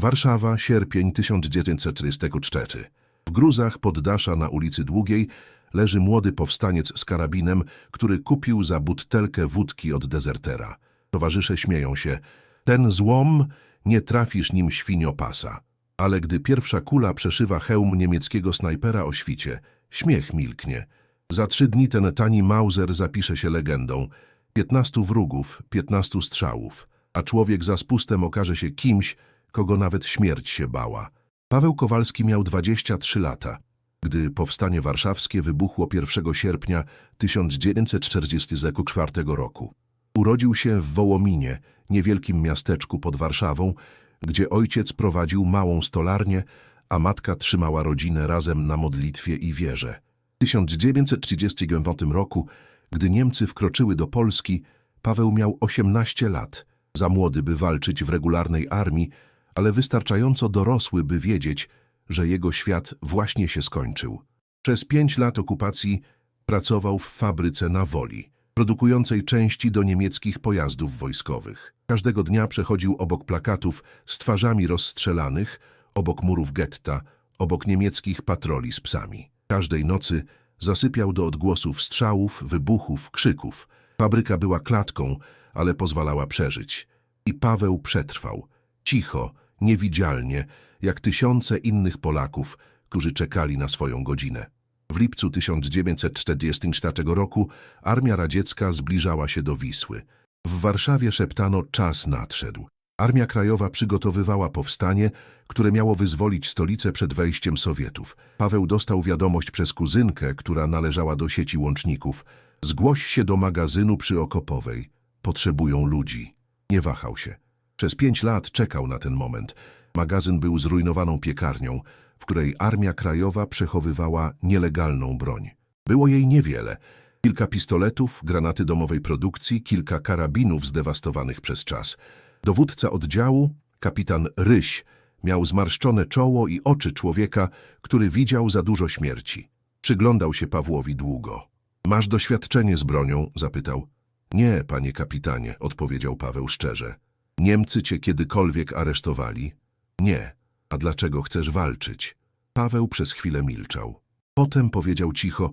Warszawa, sierpień 1944. W gruzach poddasza na ulicy Długiej leży młody powstaniec z karabinem, który kupił za butelkę wódki od dezertera. Towarzysze śmieją się. Ten złom, nie trafisz nim świniopasa. Ale gdy pierwsza kula przeszywa hełm niemieckiego snajpera o świcie, śmiech milknie. Za trzy dni ten tani Mauser zapisze się legendą. Piętnastu wrógów, piętnastu strzałów, a człowiek za spustem okaże się kimś, kogo nawet śmierć się bała. Paweł Kowalski miał 23 lata, gdy powstanie warszawskie wybuchło 1 sierpnia 1944 roku. Urodził się w Wołominie, niewielkim miasteczku pod Warszawą, gdzie ojciec prowadził małą stolarnię, a matka trzymała rodzinę razem na modlitwie i wierze. W 1939 roku, gdy Niemcy wkroczyły do Polski, Paweł miał 18 lat, za młody by walczyć w regularnej armii, ale wystarczająco dorosły, by wiedzieć, że jego świat właśnie się skończył. Przez pięć lat okupacji pracował w fabryce na Woli, produkującej części do niemieckich pojazdów wojskowych. Każdego dnia przechodził obok plakatów z twarzami rozstrzelanych, obok murów getta, obok niemieckich patroli z psami. Każdej nocy zasypiał do odgłosów strzałów, wybuchów, krzyków. Fabryka była klatką, ale pozwalała przeżyć. I Paweł przetrwał, cicho, niewidzialnie, jak tysiące innych Polaków, którzy czekali na swoją godzinę. W lipcu 1944 roku armia radziecka zbliżała się do Wisły. W Warszawie szeptano czas nadszedł. Armia Krajowa przygotowywała powstanie, które miało wyzwolić stolicę przed wejściem Sowietów. Paweł dostał wiadomość przez kuzynkę, która należała do sieci łączników. Zgłoś się do magazynu przy Okopowej. Potrzebują ludzi. Nie wahał się. Przez pięć lat czekał na ten moment. Magazyn był zrujnowaną piekarnią, w której Armia Krajowa przechowywała nielegalną broń. Było jej niewiele. Kilka pistoletów, granaty domowej produkcji, kilka karabinów zdewastowanych przez czas. Dowódca oddziału, kapitan Ryś, miał zmarszczone czoło i oczy człowieka, który widział za dużo śmierci. Przyglądał się Pawłowi długo. Masz doświadczenie z bronią? zapytał. Nie, panie kapitanie, odpowiedział Paweł szczerze. Niemcy cię kiedykolwiek aresztowali? Nie. A dlaczego chcesz walczyć? Paweł przez chwilę milczał. Potem powiedział cicho,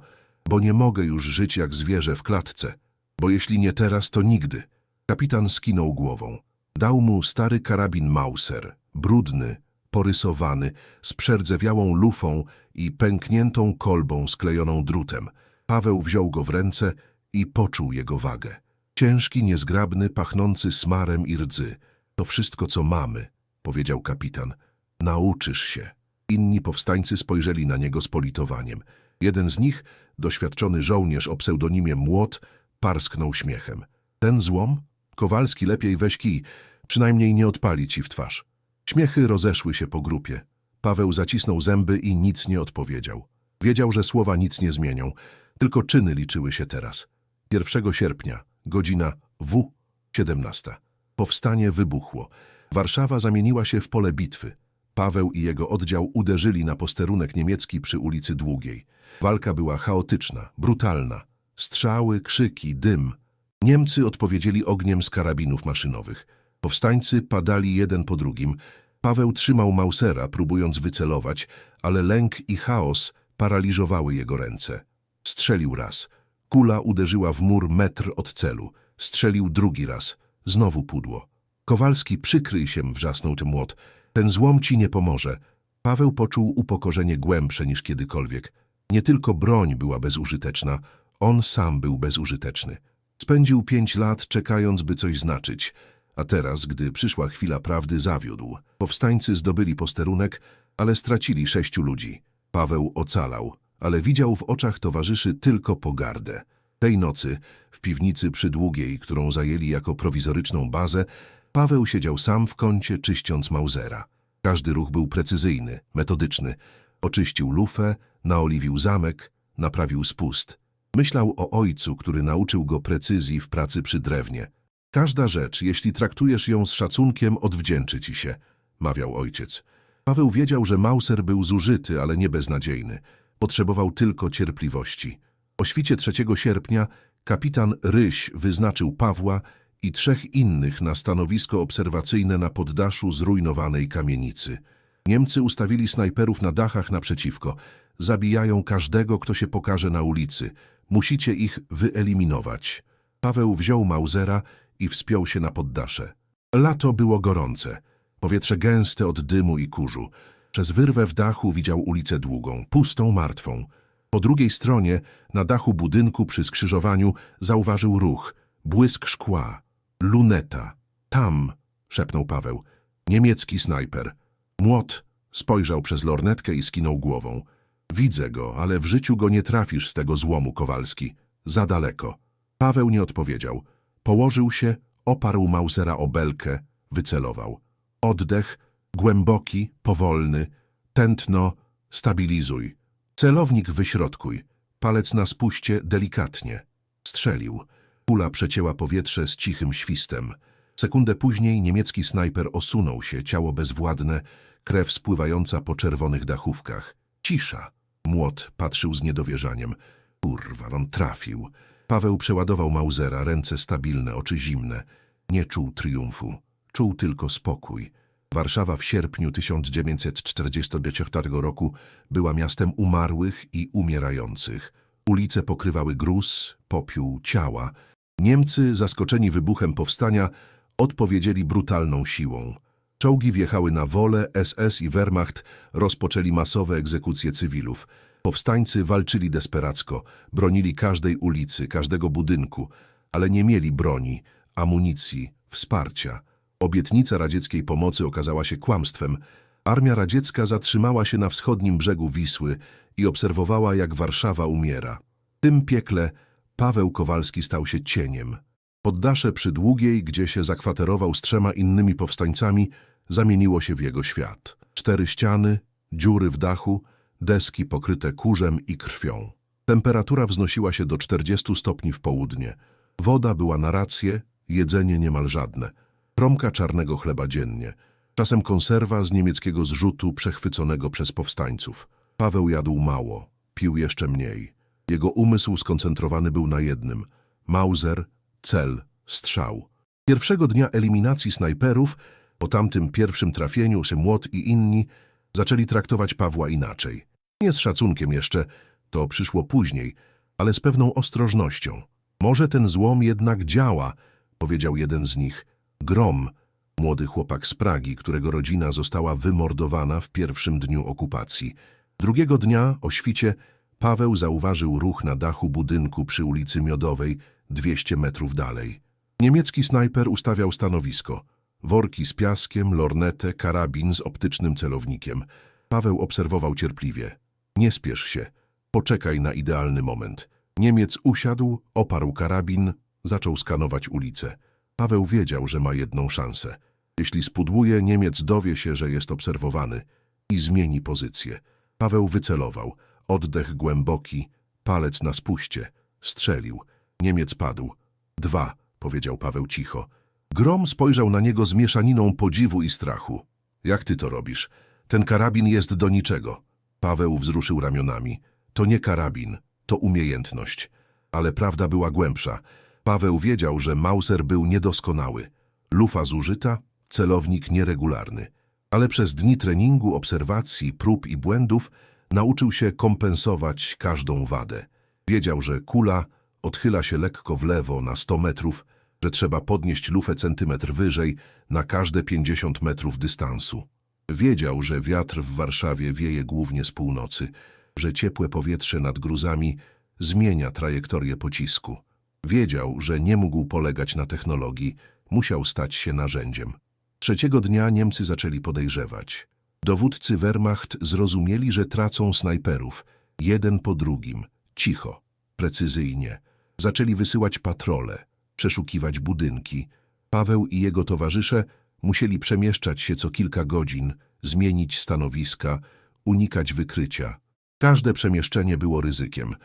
bo nie mogę już żyć jak zwierzę w klatce, bo jeśli nie teraz, to nigdy. Kapitan skinął głową. Dał mu stary karabin Mauser, brudny, porysowany, z przerdzewiałą lufą i pękniętą kolbą sklejoną drutem. Paweł wziął go w ręce i poczuł jego wagę. Ciężki, niezgrabny, pachnący smarem i rdzy. To wszystko, co mamy, powiedział kapitan. Nauczysz się. Inni powstańcy spojrzeli na niego z politowaniem. Jeden z nich, doświadczony żołnierz o pseudonimie Młot, parsknął śmiechem. Ten złom? Kowalski, lepiej weź kij, przynajmniej nie odpali ci w twarz. Śmiechy rozeszły się po grupie. Paweł zacisnął zęby i nic nie odpowiedział. Wiedział, że słowa nic nie zmienią, tylko czyny liczyły się teraz. 1 sierpnia, godzina W, 17. Powstanie wybuchło. Warszawa zamieniła się w pole bitwy. Paweł i jego oddział uderzyli na posterunek niemiecki przy ulicy Długiej. Walka była chaotyczna, brutalna. Strzały, krzyki, dym. Niemcy odpowiedzieli ogniem z karabinów maszynowych. Powstańcy padali jeden po drugim. Paweł trzymał Mausera, próbując wycelować, ale lęk i chaos paraliżowały jego ręce. Strzelił raz. Kula uderzyła w mur metr od celu. Strzelił drugi raz. Znowu pudło. Kowalski, przykryj się, wrzasnął ten młot. Ten złom ci nie pomoże. Paweł poczuł upokorzenie głębsze niż kiedykolwiek. Nie tylko broń była bezużyteczna, on sam był bezużyteczny. Spędził pięć lat czekając, by coś znaczyć, a teraz, gdy przyszła chwila prawdy, zawiódł. Powstańcy zdobyli posterunek, ale stracili sześciu ludzi. Paweł ocalał, ale widział w oczach towarzyszy tylko pogardę. Tej nocy, w piwnicy przy Długiej, którą zajęli jako prowizoryczną bazę, Paweł siedział sam w kącie, czyściąc Mausera. Każdy ruch był precyzyjny, metodyczny. Oczyścił lufę, naoliwił zamek, naprawił spust. Myślał o ojcu, który nauczył go precyzji w pracy przy drewnie. Każda rzecz, jeśli traktujesz ją z szacunkiem, odwdzięczy ci się, mawiał ojciec. Paweł wiedział, że Mauser był zużyty, ale nie beznadziejny. Potrzebował tylko cierpliwości. O świcie 3 sierpnia kapitan Ryś wyznaczył Pawła i trzech innych na stanowisko obserwacyjne na poddaszu zrujnowanej kamienicy. Niemcy ustawili snajperów na dachach naprzeciwko. Zabijają każdego, kto się pokaże na ulicy. Musicie ich wyeliminować. Paweł wziął Mausera i wspiął się na poddasze. Lato było gorące. Powietrze gęste od dymu i kurzu. Przez wyrwę w dachu widział ulicę długą, pustą, martwą. Po drugiej stronie, na dachu budynku przy skrzyżowaniu, zauważył ruch, błysk szkła, luneta. Tam, szepnął Paweł, niemiecki snajper. Młot spojrzał przez lornetkę i skinął głową. Widzę go, ale w życiu go nie trafisz z tego złomu, Kowalski. Za daleko. Paweł nie odpowiedział. Położył się, oparł Mausera o belkę, wycelował. Oddech, głęboki, powolny, tętno, stabilizuj. Celownik wyśrodkuj, palec na spuście delikatnie. Strzelił. Kula przecięła powietrze z cichym świstem. Sekundę później niemiecki snajper osunął się, ciało bezwładne, krew spływająca po czerwonych dachówkach. Cisza. Młot patrzył z niedowierzaniem. Kurwa, on trafił. Paweł przeładował Mausera, ręce stabilne, oczy zimne. Nie czuł triumfu. Czuł tylko spokój. Warszawa w sierpniu 1944 roku była miastem umarłych i umierających. Ulice pokrywały gruz, popiół, ciała. Niemcy, zaskoczeni wybuchem powstania, odpowiedzieli brutalną siłą. Czołgi wjechały na wolę, SS i Wehrmacht rozpoczęli masowe egzekucje cywilów. Powstańcy walczyli desperacko, bronili każdej ulicy, każdego budynku, ale nie mieli broni, amunicji, wsparcia. Obietnica radzieckiej pomocy okazała się kłamstwem. Armia radziecka zatrzymała się na wschodnim brzegu Wisły i obserwowała, jak Warszawa umiera. W tym piekle Paweł Kowalski stał się cieniem. Poddasze przy Długiej, gdzie się zakwaterował z trzema innymi powstańcami, zamieniło się w jego świat. Cztery ściany, dziury w dachu, deski pokryte kurzem i krwią. Temperatura wznosiła się do 40 stopni w południe. Woda była na rację, jedzenie niemal żadne. Kromka czarnego chleba dziennie. Czasem konserwa z niemieckiego zrzutu przechwyconego przez powstańców. Paweł jadł mało, pił jeszcze mniej. Jego umysł skoncentrowany był na jednym. Mauser, cel, strzał. Pierwszego dnia eliminacji snajperów, po tamtym pierwszym trafieniu, Młot i inni zaczęli traktować Pawła inaczej. Nie z szacunkiem jeszcze, to przyszło później, ale z pewną ostrożnością. Może ten złom jednak działa, powiedział jeden z nich. Grom, młody chłopak z Pragi, którego rodzina została wymordowana w pierwszym dniu okupacji. Drugiego dnia, o świcie, Paweł zauważył ruch na dachu budynku przy ulicy Miodowej, 200 metrów dalej. Niemiecki snajper ustawiał stanowisko. Worki z piaskiem, lornetę, karabin z optycznym celownikiem. Paweł obserwował cierpliwie. Nie spiesz się. Poczekaj na idealny moment. Niemiec usiadł, oparł karabin, zaczął skanować ulicę. Paweł wiedział, że ma jedną szansę. Jeśli spudłuje, Niemiec dowie się, że jest obserwowany i zmieni pozycję. Paweł wycelował. Oddech głęboki, palec na spuście. Strzelił. Niemiec padł. Dwa, powiedział Paweł cicho. Grom spojrzał na niego z mieszaniną podziwu i strachu. Jak ty to robisz? Ten karabin jest do niczego. Paweł wzruszył ramionami. To nie karabin, to umiejętność. Ale prawda była głębsza. Paweł wiedział, że Mauser był niedoskonały. Lufa zużyta, celownik nieregularny. Ale przez dni treningu, obserwacji, prób i błędów nauczył się kompensować każdą wadę. Wiedział, że kula odchyla się lekko w lewo na 100 metrów, że trzeba podnieść lufę centymetr wyżej na każde 50 metrów dystansu. Wiedział, że wiatr w Warszawie wieje głównie z północy, że ciepłe powietrze nad gruzami zmienia trajektorię pocisku. Wiedział, że nie mógł polegać na technologii, musiał stać się narzędziem. Trzeciego dnia Niemcy zaczęli podejrzewać. Dowódcy Wehrmacht zrozumieli, że tracą snajperów, jeden po drugim, cicho, precyzyjnie. Zaczęli wysyłać patrole, przeszukiwać budynki. Paweł i jego towarzysze musieli przemieszczać się co kilka godzin, zmienić stanowiska, unikać wykrycia. Każde przemieszczenie było ryzykiem.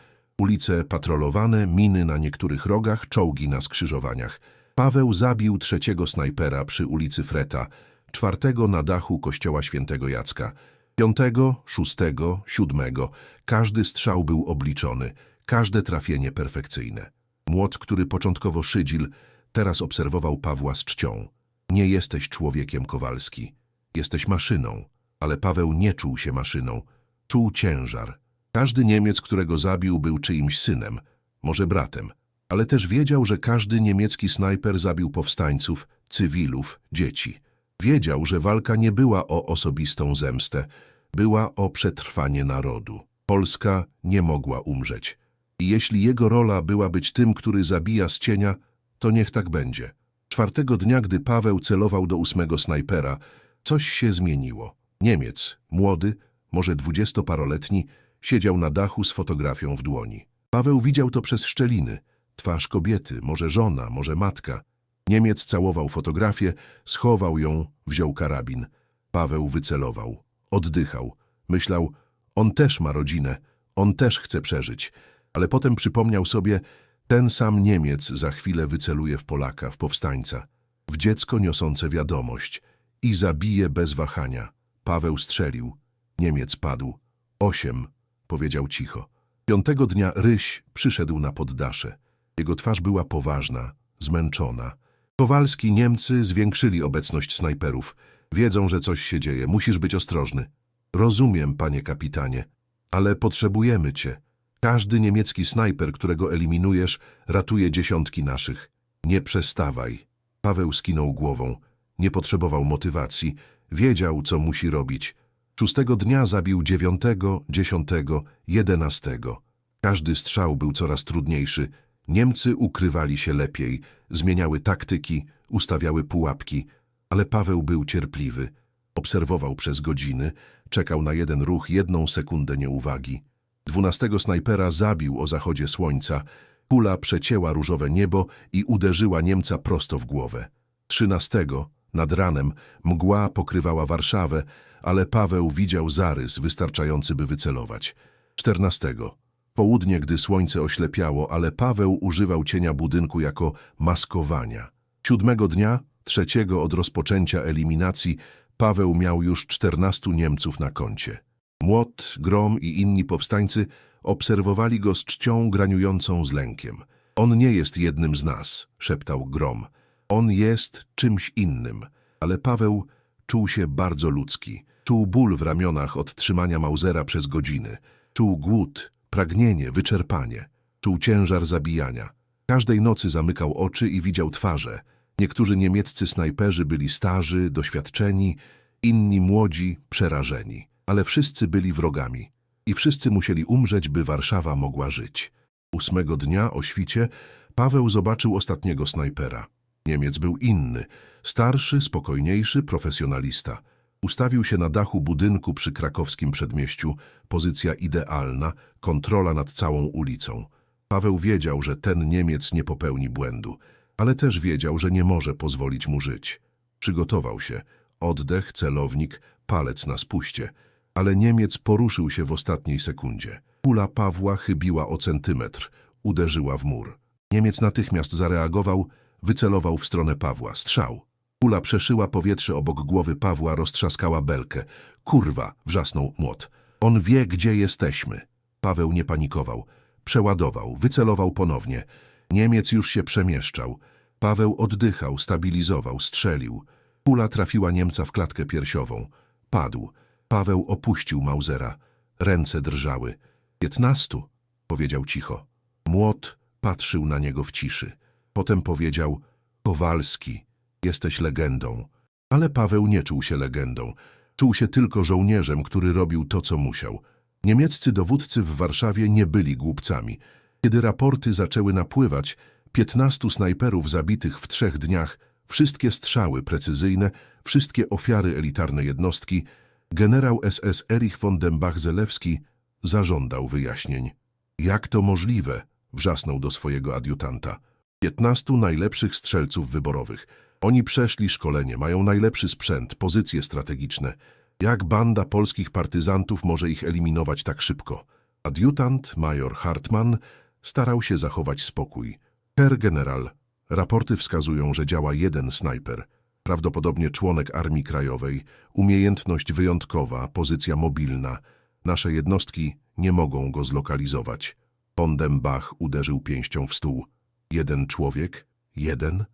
Ulice patrolowane, miny na niektórych rogach, czołgi na skrzyżowaniach. Paweł zabił trzeciego snajpera przy ulicy Freta, czwartego na dachu kościoła świętego Jacka, piątego, szóstego, siódmego. Każdy strzał był obliczony, każde trafienie perfekcyjne. Młot, który początkowo szydził, Teraz obserwował Pawła z czcią. Nie jesteś człowiekiem, Kowalski. Jesteś maszyną. Ale Paweł nie czuł się maszyną. Czuł ciężar. Każdy Niemiec, którego zabił, był czyimś synem, może bratem. Ale też wiedział, że każdy niemiecki snajper zabił powstańców, cywilów, dzieci. Wiedział, że walka nie była o osobistą zemstę, była o przetrwanie narodu. Polska nie mogła umrzeć. I jeśli jego rola była być tym, który zabija z cienia, to niech tak będzie. Czwartego dnia, gdy Paweł celował do ósmego snajpera, coś się zmieniło. Niemiec, młody, może dwudziestoparoletni, siedział na dachu z fotografią w dłoni. Paweł widział to przez szczeliny. Twarz kobiety, może żona, może matka. Niemiec całował fotografię, schował ją, wziął karabin. Paweł wycelował. Oddychał. Myślał, on też ma rodzinę, on też chce przeżyć. Ale potem przypomniał sobie, ten sam Niemiec za chwilę wyceluje w Polaka, w powstańca, w dziecko niosące wiadomość i zabije bez wahania. Paweł strzelił. Niemiec padł. Osiem, powiedział cicho. Piątego dnia Ryś przyszedł na poddasze. Jego twarz była poważna, zmęczona. Kowalski, Niemcy zwiększyli obecność snajperów. Wiedzą, że coś się dzieje. Musisz być ostrożny. Rozumiem, panie kapitanie, ale potrzebujemy cię. Każdy niemiecki snajper, którego eliminujesz, ratuje dziesiątki naszych. Nie przestawaj. Paweł skinął głową. Nie potrzebował motywacji. Wiedział, co musi robić. Szóstego dnia zabił dziewiątego, dziesiątego, jedenastego. Każdy strzał był coraz trudniejszy. Niemcy ukrywali się lepiej, zmieniały taktyki, ustawiały pułapki, ale Paweł był cierpliwy. Obserwował przez godziny, czekał na jeden ruch, jedną sekundę nieuwagi. Dwunastego snajpera zabił o zachodzie słońca. Kula przecięła różowe niebo i uderzyła Niemca prosto w głowę. Trzynastego, nad ranem, mgła pokrywała Warszawę, ale Paweł widział zarys wystarczający, by wycelować. Czternastego, południe, gdy słońce oślepiało, ale Paweł używał cienia budynku jako maskowania. Siódmego dnia, trzeciego od rozpoczęcia eliminacji, Paweł miał już czternastu Niemców na koncie. Młot, Grom i inni powstańcy obserwowali go z czcią graniującą z lękiem. On nie jest jednym z nas, szeptał Grom. On jest czymś innym. Ale Paweł czuł się bardzo ludzki. Czuł ból w ramionach od trzymania Mausera przez godziny. Czuł głód, pragnienie, wyczerpanie. Czuł ciężar zabijania. Każdej nocy zamykał oczy i widział twarze. Niektórzy niemieccy snajperzy byli starzy, doświadczeni, inni młodzi, przerażeni. Ale wszyscy byli wrogami. I wszyscy musieli umrzeć, by Warszawa mogła żyć. Ósmego dnia o świcie Paweł zobaczył ostatniego snajpera. Niemiec był inny, starszy, spokojniejszy, profesjonalista. Ustawił się na dachu budynku przy krakowskim przedmieściu, pozycja idealna, kontrola nad całą ulicą. Paweł wiedział, że ten Niemiec nie popełni błędu, ale też wiedział, że nie może pozwolić mu żyć. Przygotował się, oddech, celownik, palec na spuście, ale Niemiec poruszył się w ostatniej sekundzie. Kula Pawła chybiła o centymetr, uderzyła w mur. Niemiec natychmiast zareagował, wycelował w stronę Pawła. Strzał. Kula przeszyła powietrze obok głowy Pawła, roztrzaskała belkę. Kurwa, wrzasnął młot. On wie, gdzie jesteśmy. Paweł nie panikował. Przeładował, wycelował ponownie. Niemiec już się przemieszczał. Paweł oddychał, stabilizował, strzelił. Kula trafiła Niemca w klatkę piersiową. Padł. Paweł opuścił Mausera. Ręce drżały. Piętnastu, powiedział cicho. Młot patrzył na niego w ciszy. Potem powiedział, Kowalski, jesteś legendą. Ale Paweł nie czuł się legendą. Czuł się tylko żołnierzem, który robił to, co musiał. Niemieccy dowódcy w Warszawie nie byli głupcami. Kiedy raporty zaczęły napływać, piętnastu snajperów zabitych w trzech dniach, wszystkie strzały precyzyjne, wszystkie ofiary elitarne jednostki, generał SS Erich von Dembach-Zelewski zażądał wyjaśnień. Jak to możliwe? wrzasnął do swojego adiutanta. Piętnastu najlepszych strzelców wyborowych. Oni przeszli szkolenie, mają najlepszy sprzęt, pozycje strategiczne. Jak banda polskich partyzantów może ich eliminować tak szybko? Adiutant, major Hartmann, starał się zachować spokój. Herr general, raporty wskazują, że działa jeden snajper. Prawdopodobnie członek Armii Krajowej, umiejętność wyjątkowa, pozycja mobilna. Nasze jednostki nie mogą go zlokalizować. Pondem Bach uderzył pięścią w stół. Jeden człowiek? Jeden?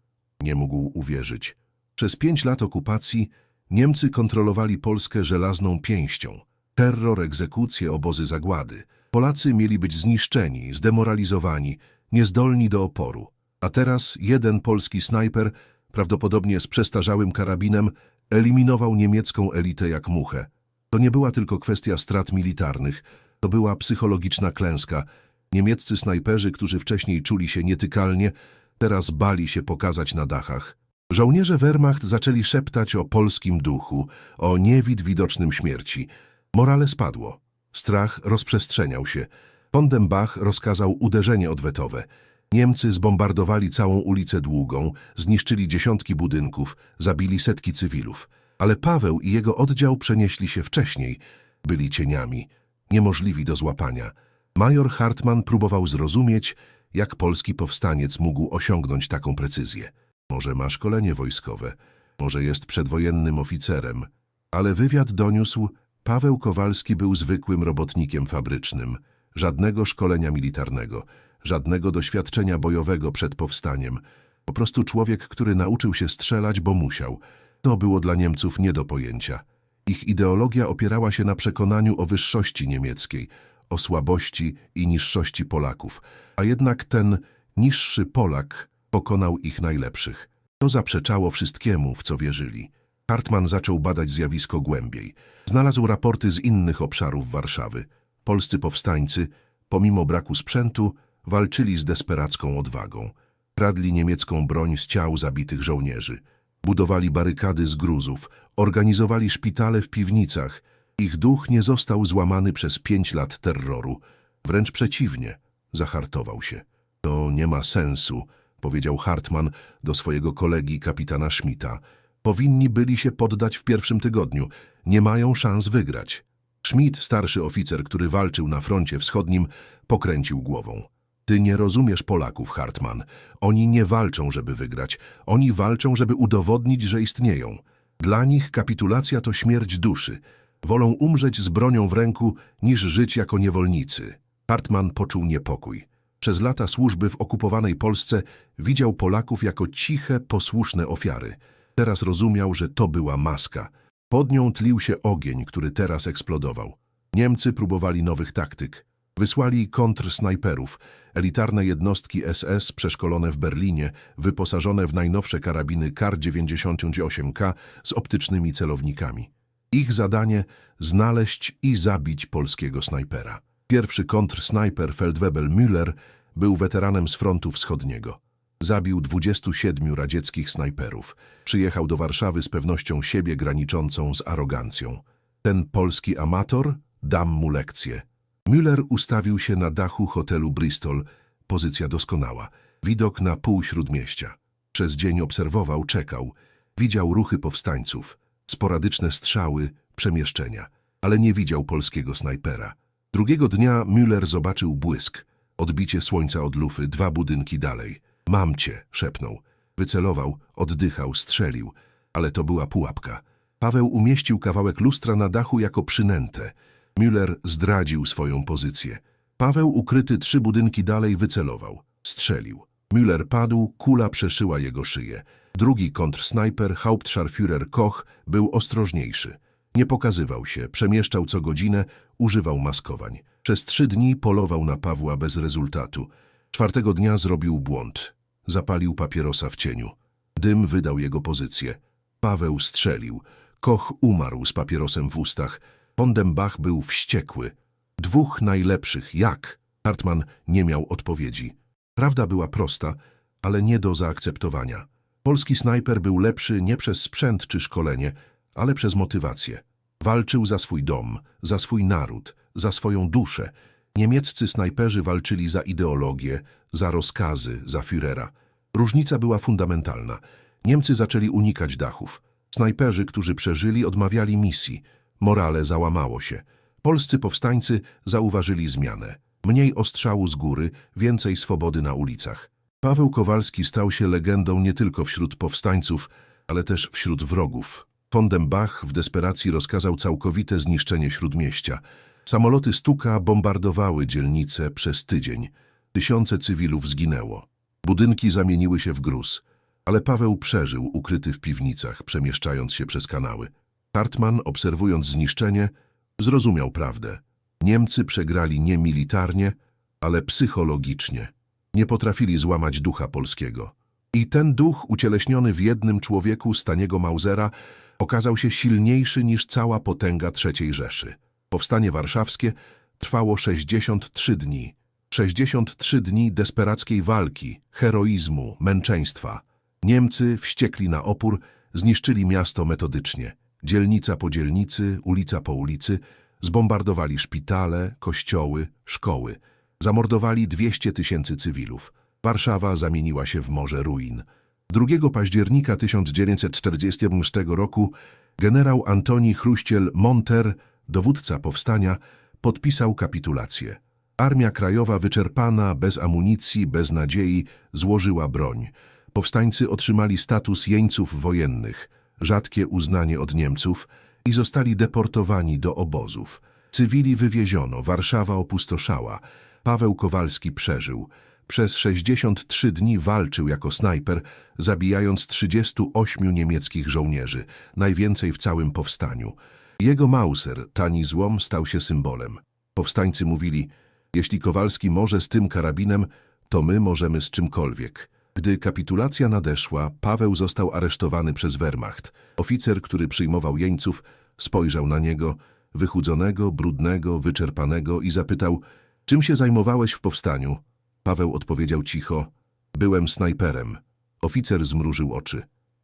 Nie mógł uwierzyć. Przez pięć lat okupacji Niemcy kontrolowali Polskę żelazną pięścią. Terror, egzekucje, obozy zagłady. Polacy mieli być zniszczeni, zdemoralizowani, niezdolni do oporu. A teraz jeden polski snajper, prawdopodobnie z przestarzałym karabinem, eliminował niemiecką elitę jak muchę. To nie była tylko kwestia strat militarnych, to była psychologiczna klęska. Niemieccy snajperzy, którzy wcześniej czuli się nietykalnie, teraz bali się pokazać na dachach. Żołnierze Wehrmacht zaczęli szeptać o polskim duchu, o niewid widocznym śmierci. Morale spadło. Strach rozprzestrzeniał się. Pondenbach rozkazał uderzenie odwetowe. Niemcy zbombardowali całą ulicę Długą, zniszczyli dziesiątki budynków, zabili setki cywilów. Ale Paweł i jego oddział przenieśli się wcześniej. Byli cieniami, niemożliwi do złapania. Major Hartmann próbował zrozumieć, jak polski powstaniec mógł osiągnąć taką precyzję. Może ma szkolenie wojskowe, może jest przedwojennym oficerem, ale wywiad doniósł, Paweł Kowalski był zwykłym robotnikiem fabrycznym, żadnego szkolenia militarnego, żadnego doświadczenia bojowego przed powstaniem. Po prostu człowiek, który nauczył się strzelać, bo musiał. To było dla Niemców nie do pojęcia. Ich ideologia opierała się na przekonaniu o wyższości niemieckiej, o słabości i niższości Polaków, a jednak ten niższy Polak pokonał ich najlepszych. To zaprzeczało wszystkiemu, w co wierzyli. Hartmann zaczął badać zjawisko głębiej. Znalazł raporty z innych obszarów Warszawy. Polscy powstańcy, pomimo braku sprzętu, walczyli z desperacką odwagą. Kradli niemiecką broń z ciał zabitych żołnierzy. Budowali barykady z gruzów, organizowali szpitale w piwnicach. Ich duch nie został złamany przez pięć lat terroru. Wręcz przeciwnie, zahartował się. To nie ma sensu, powiedział Hartmann do swojego kolegi kapitana Schmidta. Powinni byli się poddać w pierwszym tygodniu. Nie mają szans wygrać. Schmidt, starszy oficer, który walczył na froncie wschodnim, pokręcił głową. Ty nie rozumiesz Polaków, Hartmann. Oni nie walczą, żeby wygrać. Oni walczą, żeby udowodnić, że istnieją. Dla nich kapitulacja to śmierć duszy. Wolą umrzeć z bronią w ręku, niż żyć jako niewolnicy. Hartmann poczuł niepokój. Przez lata służby w okupowanej Polsce widział Polaków jako ciche, posłuszne ofiary. Teraz rozumiał, że to była maska. Pod nią tlił się ogień, który teraz eksplodował. Niemcy próbowali nowych taktyk. Wysłali kontrsnajperów, elitarne jednostki SS przeszkolone w Berlinie, wyposażone w najnowsze karabiny KAR-98K z optycznymi celownikami. Ich zadanie – znaleźć i zabić polskiego snajpera. Pierwszy kontrsnajper Feldwebel Müller był weteranem z frontu wschodniego. Zabił 27 radzieckich snajperów. Przyjechał do Warszawy z pewnością siebie graniczącą z arogancją. Ten polski amator? Dam mu lekcję. Müller ustawił się na dachu hotelu Bristol. Pozycja doskonała. Widok na pół śródmieścia. Przez dzień obserwował, czekał. Widział ruchy powstańców. Sporadyczne strzały, przemieszczenia. Ale nie widział polskiego snajpera. Drugiego dnia Müller zobaczył błysk. Odbicie słońca od lufy, dwa budynki dalej. Mam cię, szepnął. Wycelował, oddychał, strzelił. Ale to była pułapka. Paweł umieścił kawałek lustra na dachu jako przynętę. Müller zdradził swoją pozycję. Paweł, ukryty trzy budynki dalej, wycelował. Strzelił. Müller padł, kula przeszyła jego szyję. Drugi kontrsnajper, Hauptscharführer Koch, był ostrożniejszy. Nie pokazywał się, przemieszczał co godzinę, używał maskowań. Przez trzy dni polował na Pawła bez rezultatu. Czwartego dnia zrobił błąd. Zapalił papierosa w cieniu. Dym wydał jego pozycję. Paweł strzelił. Koch umarł z papierosem w ustach. Pondenbach był wściekły. Dwóch najlepszych, jak? Hartmann nie miał odpowiedzi. Prawda była prosta, ale nie do zaakceptowania. Polski snajper był lepszy nie przez sprzęt czy szkolenie, ale przez motywację. Walczył za swój dom, za swój naród, za swoją duszę. Niemieccy snajperzy walczyli za ideologię, za rozkazy, za Führera. Różnica była fundamentalna. Niemcy zaczęli unikać dachów. Snajperzy, którzy przeżyli, odmawiali misji. Morale załamało się. Polscy powstańcy zauważyli zmianę. Mniej ostrzału z góry, więcej swobody na ulicach. Paweł Kowalski stał się legendą nie tylko wśród powstańców, ale też wśród wrogów. Fondenbach w desperacji rozkazał całkowite zniszczenie śródmieścia. Samoloty Stuka bombardowały dzielnice przez tydzień. Tysiące cywilów zginęło. Budynki zamieniły się w gruz. Ale Paweł przeżył, ukryty w piwnicach, przemieszczając się przez kanały. Hartmann, obserwując zniszczenie, zrozumiał prawdę. Niemcy przegrali nie militarnie, ale psychologicznie. Nie potrafili złamać ducha polskiego. I ten duch, ucieleśniony w jednym człowieku Staniego Mausera, okazał się silniejszy niż cała potęga III Rzeszy. Powstanie warszawskie trwało 63 dni. 63 dni desperackiej walki, heroizmu, męczeństwa. Niemcy, wściekli na opór, zniszczyli miasto metodycznie. Dzielnica po dzielnicy, ulica po ulicy, zbombardowali szpitale, kościoły, szkoły. Zamordowali 200 tysięcy cywilów. Warszawa zamieniła się w morze ruin. 2 października 1946 roku generał Antoni Chruściel-Monter, dowódca powstania, podpisał kapitulację. Armia Krajowa wyczerpana, bez amunicji, bez nadziei, złożyła broń. Powstańcy otrzymali status jeńców wojennych, rzadkie uznanie od Niemców i zostali deportowani do obozów. Cywili wywieziono, Warszawa opustoszała. Paweł Kowalski przeżył. Przez 63 dni walczył jako snajper, zabijając 38 niemieckich żołnierzy, najwięcej w całym powstaniu. Jego Mauser, tani złom, stał się symbolem. Powstańcy mówili, jeśli Kowalski może z tym karabinem, to my możemy z czymkolwiek. Gdy kapitulacja nadeszła, Paweł został aresztowany przez Wehrmacht. Oficer, który przyjmował jeńców, spojrzał na niego, wychudzonego, brudnego, wyczerpanego i zapytał, czym się zajmowałeś w powstaniu? Paweł odpowiedział cicho, byłem snajperem. Oficer zmrużył oczy.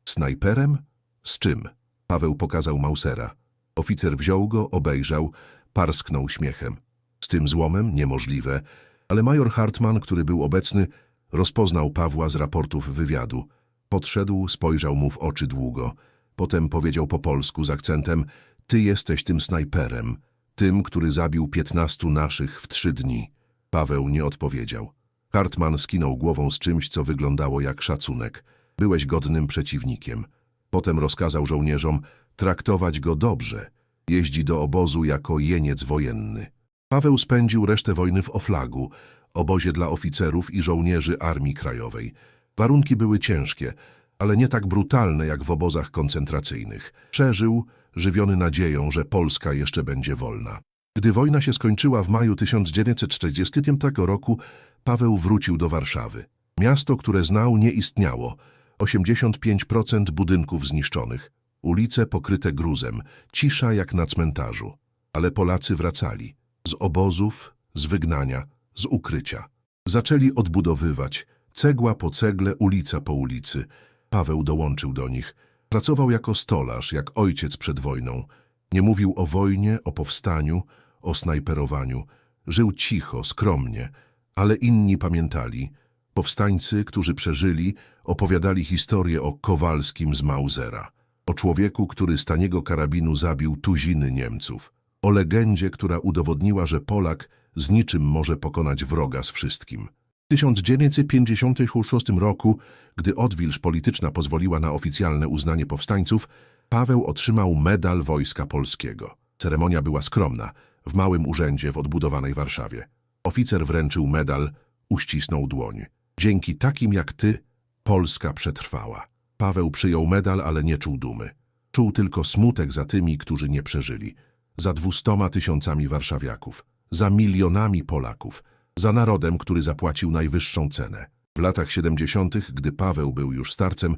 Snajperem? Z czym? Paweł pokazał Mausera. Oficer wziął go, obejrzał, parsknął śmiechem. Z tym złomem niemożliwe, ale major Hartmann, który był obecny, rozpoznał Pawła z raportów wywiadu. Podszedł, spojrzał mu w oczy długo. Potem powiedział po polsku z akcentem Ty jesteś tym snajperem, tym, który zabił piętnastu naszych w trzy dni. Paweł nie odpowiedział. Hartmann skinął głową z czymś, co wyglądało jak szacunek. Byłeś godnym przeciwnikiem. Potem rozkazał żołnierzom traktować go dobrze. Jeździ do obozu jako jeniec wojenny. Paweł spędził resztę wojny w Oflagu, obozie dla oficerów i żołnierzy Armii Krajowej. Warunki były ciężkie, ale nie tak brutalne jak w obozach koncentracyjnych. Przeżył, żywiony nadzieją, że Polska jeszcze będzie wolna. Gdy wojna się skończyła w maju 1945 roku, Paweł wrócił do Warszawy. Miasto, które znał, nie istniało. 85% budynków zniszczonych. Ulice pokryte gruzem, cisza jak na cmentarzu. Ale Polacy wracali. Z obozów, z wygnania, z ukrycia. Zaczęli odbudowywać, cegła po cegle, ulica po ulicy. Paweł dołączył do nich. Pracował jako stolarz, jak ojciec przed wojną. Nie mówił o wojnie, o powstaniu, o snajperowaniu. Żył cicho, skromnie, ale inni pamiętali. Powstańcy, którzy przeżyli, opowiadali historię o Kowalskim z Mausera. O człowieku, który z taniego karabinu zabił tuziny Niemców. O legendzie, która udowodniła, że Polak z niczym może pokonać wroga z wszystkim. W 1956 roku, gdy odwilż polityczna pozwoliła na oficjalne uznanie powstańców, Paweł otrzymał medal Wojska Polskiego. Ceremonia była skromna, w małym urzędzie w odbudowanej Warszawie. Oficer wręczył medal, uścisnął dłoń. Dzięki takim jak ty, Polska przetrwała. Paweł przyjął medal, ale nie czuł dumy. Czuł tylko smutek za tymi, którzy nie przeżyli. Za dwustoma tysiącami warszawiaków, za milionami Polaków, za narodem, który zapłacił najwyższą cenę. W latach 70., gdy Paweł był już starcem,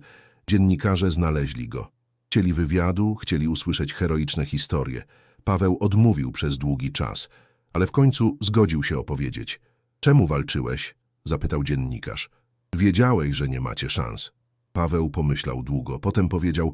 dziennikarze znaleźli go. Chcieli wywiadu, chcieli usłyszeć heroiczne historie. Paweł odmówił przez długi czas, ale w końcu zgodził się opowiedzieć. Czemu walczyłeś? zapytał dziennikarz. Wiedziałeś, że nie macie szans. Paweł pomyślał długo, potem powiedział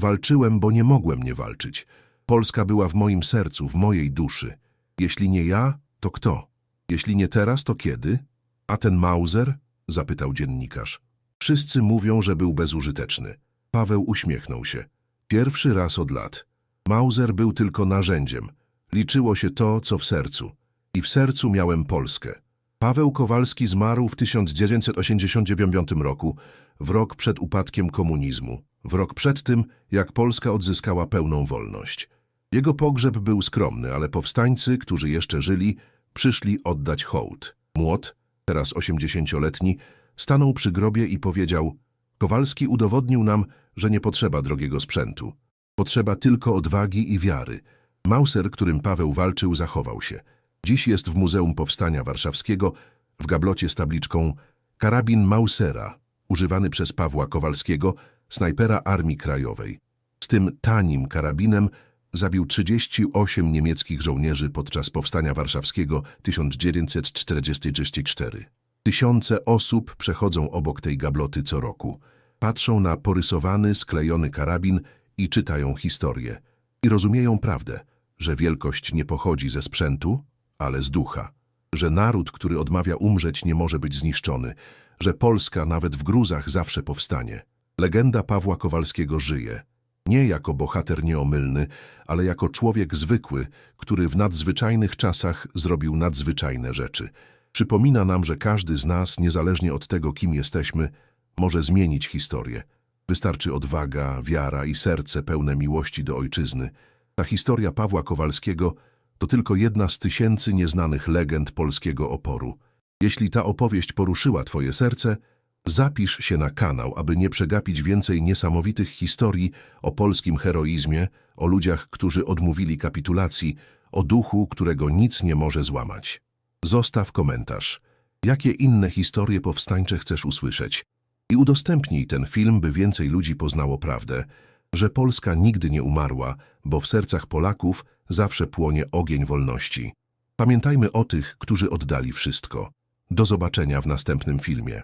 Walczyłem, bo nie mogłem nie walczyć. Polska była w moim sercu, w mojej duszy. Jeśli nie ja, to kto? Jeśli nie teraz, to kiedy? A ten Mauser? zapytał dziennikarz. Wszyscy mówią, że był bezużyteczny. Paweł uśmiechnął się. Pierwszy raz od lat. Mauser był tylko narzędziem. Liczyło się to, co w sercu. I w sercu miałem Polskę. Paweł Kowalski zmarł w 1989 roku, w rok przed upadkiem komunizmu, w rok przed tym, jak Polska odzyskała pełną wolność. Jego pogrzeb był skromny, ale powstańcy, którzy jeszcze żyli, przyszli oddać hołd. Młot, teraz osiemdziesięcioletni, stanął przy grobie i powiedział Kowalski udowodnił nam, że nie potrzeba drogiego sprzętu. Potrzeba tylko odwagi i wiary. Mauser, którym Paweł walczył, zachował się. Dziś jest w Muzeum Powstania Warszawskiego w gablocie z tabliczką Karabin Mausera, używany przez Pawła Kowalskiego, snajpera Armii Krajowej. Z tym tanim karabinem zabił 38 niemieckich żołnierzy podczas Powstania Warszawskiego 1944. Tysiące osób przechodzą obok tej gabloty co roku. Patrzą na porysowany, sklejony karabin i czytają historię. I rozumieją prawdę, że wielkość nie pochodzi ze sprzętu, ale z ducha. Że naród, który odmawia umrzeć, nie może być zniszczony. Że Polska nawet w gruzach zawsze powstanie. Legenda Pawła Kowalskiego żyje. Nie jako bohater nieomylny, ale jako człowiek zwykły, który w nadzwyczajnych czasach zrobił nadzwyczajne rzeczy. Przypomina nam, że każdy z nas, niezależnie od tego, kim jesteśmy, może zmienić historię. Wystarczy odwaga, wiara i serce pełne miłości do ojczyzny. Ta historia Pawła Kowalskiego to tylko jedna z tysięcy nieznanych legend polskiego oporu. Jeśli ta opowieść poruszyła Twoje serce, zapisz się na kanał, aby nie przegapić więcej niesamowitych historii o polskim heroizmie, o ludziach, którzy odmówili kapitulacji, o duchu, którego nic nie może złamać. Zostaw komentarz. Jakie inne historie powstańcze chcesz usłyszeć? I udostępnij ten film, by więcej ludzi poznało prawdę, że Polska nigdy nie umarła, bo w sercach Polaków zawsze płonie ogień wolności. Pamiętajmy o tych, którzy oddali wszystko. Do zobaczenia w następnym filmie.